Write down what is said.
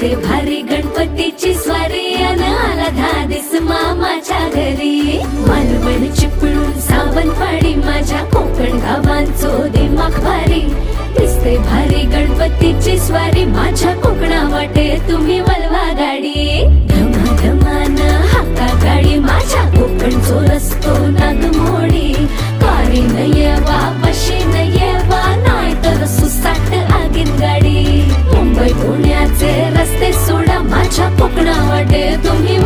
असते भारी गणपतीची स्वारी अन आला धादिस मामाच्या घरी. मालवण चिपळूण बर्थडे तुम ही